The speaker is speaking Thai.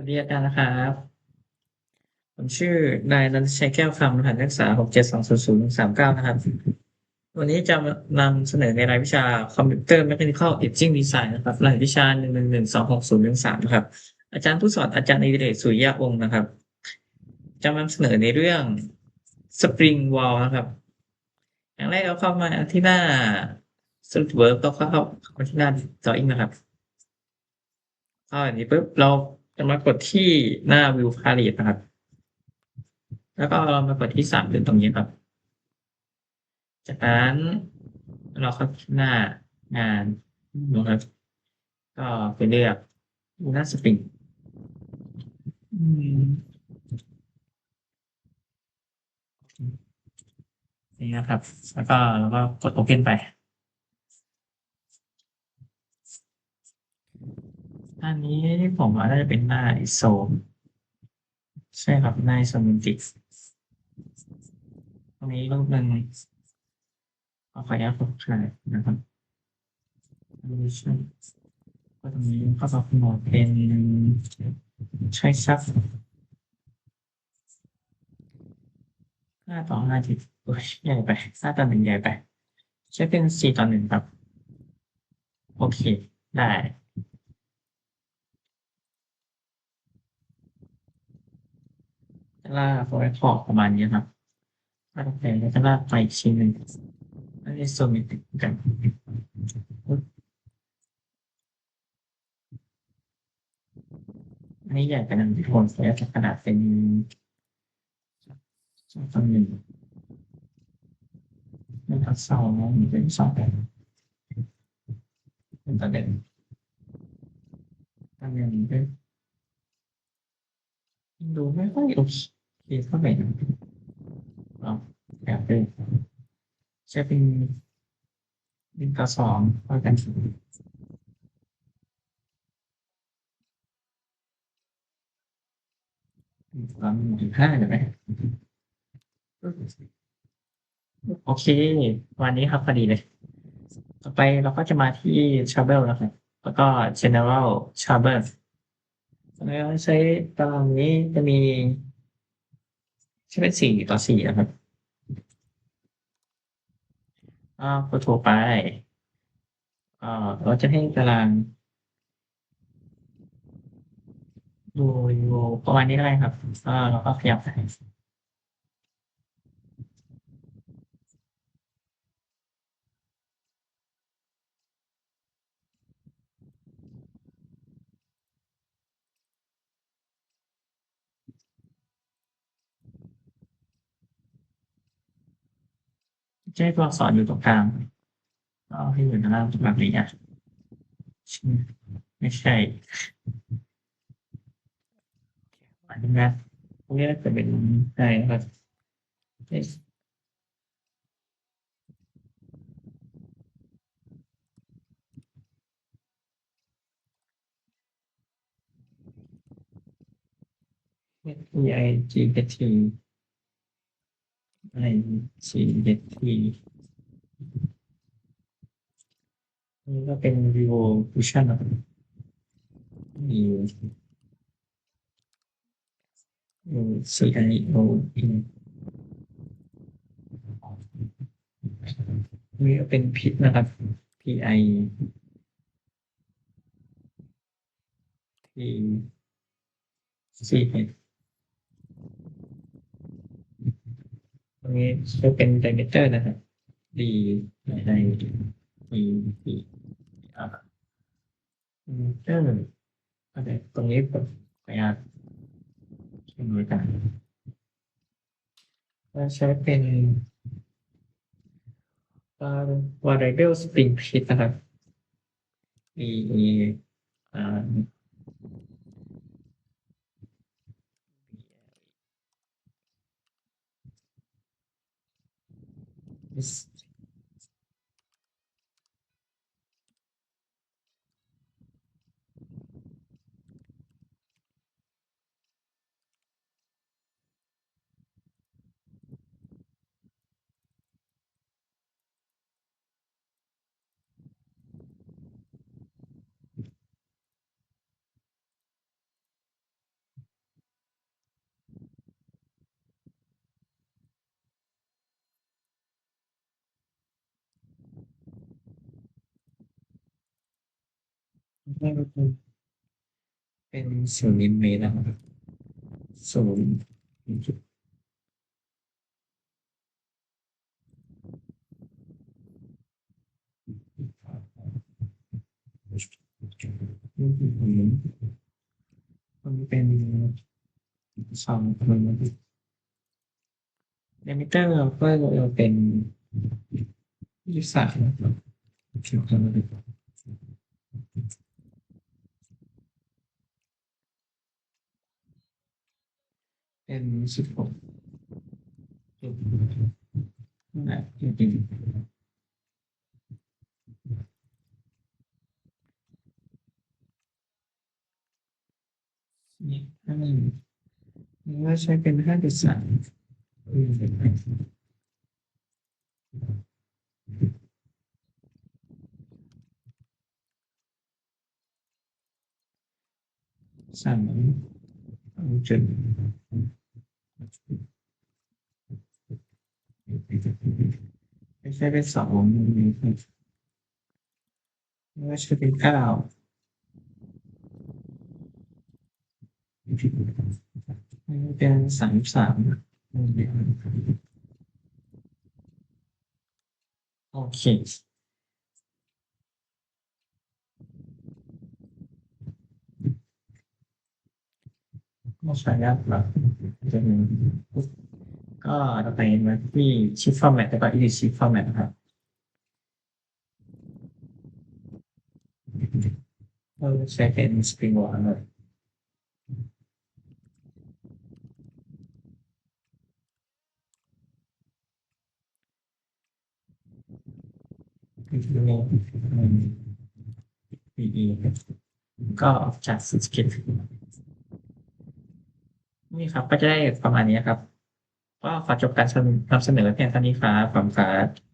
วัสดีอาจารย์นะครับ ผมชื่อนายนันทชัยแก้วคำรหัสนักศึกษาหกเจ็ดสองศูนย์ศูนย์สามเก้านะครับ วันนี้จะนำเสนอในรายวิชาคอมพิวเตอร์ Mechanical Etching Design นะครับรหัสวิชาหนึ่งหนึ่งหนึ่งสองหกศูนย์หนึ่งสามนะครับ อาจารย์ผู้สอนอาจารย์อิเดชสุริยะวงศ์นะครับ จะนำเสนอในเรื่อง Spring Wall นะครับ อย่างแรกเราเข้ามาที่หน้า SolidWorks ก็เข้าเข้ามาที่หน้า Drawing นะครับเข้าอย่างนี้ปุ๊บเรา จะมากดที่หน้า View Palette นะครับ แล้วก็เรามากดที่สามเป็นตรงนี้ครับ จากนั้นเราเข้าที่หน้างานนะครับ ก็ไปเลือกหน้าสปริงนี่นะครับ แล้วก็เราก็กด Open ไป อันนี้ผมว่าน่าจะเป็นหน้า ISO ใช่ครับหน้า isometric ตรงนี้รูปหนึ่งเอาขออนุญาตผมถ่ายนะครับก็ตรงนี้ก็จะกำหนดเป็นใช้ซับห้าต่อห้าทีโอ้ยใหญ่ไปห้าต่อหนึ่งใหญ่ไป ใช้เป็นสี่ต่อหนึ่งครับ โอเค ได้ จะ ล่ากไว้ขอบประมาณนี้ครับลากไปแล้วจะลากไปชิ้นหนึ่งอันนี้โซมิติกันอันนี้ใหญ่ไปหนึ่งที่ผมใช้ขนาดเป็นสองต่อหนึ่งหนึ่งต่อสองเป็นสองเป็นต่อหนึ่งต่อหนึ่งเป็นดูไม่ค่อยโอเค เท่าไหร่นะเอาแบบเป็นใช้เป็นหนึ่งต่อสองเท่ากันตอนหนึ่งห้าได้ไหมโอเค วันนี้ครับพอดีเลย ต่อไปเราก็จะมาที่ Trouble แล้วครับแล้วก็ General Trouble แล้วใช้ตารางนี้จะมี ใช่เป็นสี่ต่อสี่นะครับอ่าก็โทรไปอ่าเราจะให้ตารางดูอยู่ประมาณนี้ได้ครับอ่าเราก็ขยับไป ให้ตัวอักษรอยู่ตรงกลางก็ให้อยู่ในล่างแบบนี้อะไม่ใช่อันนี้นะตรงนี้น่าจะเป็นใช่ครับมีไอจี เอทีไอจีเอทีนี่ก็เป็น vivo fusion นะครับมีสี่อันนี้โออินนี่ก็เป็นพิษนะครับ PI ที่สี่เตรงนี้จะเป็น diameter นะครับ D ใน D D อ่า diameter โอเคตรงนี้ผมขออนุญาตเช่นด้วยกันเราใช้เป็นเอ่อ variable string pitch นะครับ e e อ่ is นี่ก็คือเป็นศูนย์มิลลิเมตรนะครับศูนย์จุดมันเป็นสองคนเดมิเตอร์ก็จะเป็นยี่สิบสามเกี่ยวกันเลย เป็นสิบหกจุดนะจริงๆ นี่ถ้ามันนี่ว่าใช้เป็นห้าจุดสามชุดไม่เป็นสองไม่ว่าจะเป็นเก้าม่เป็นสามสามโอเคก็ใช้ยากแบบจะมี ก็เราไปมาที่ชิปฟอร์แมตแล้วก็ edit ชิปฟอร์แมตนะครับเราใช้เป็น Spring Boot เลยคืออก็จากสกิลนี่ครับ ก็จะได้ประมาณนี้ครับ ก็ขอจบการนำเสนอเพียงเท่านี้ครับขอบคุณครับ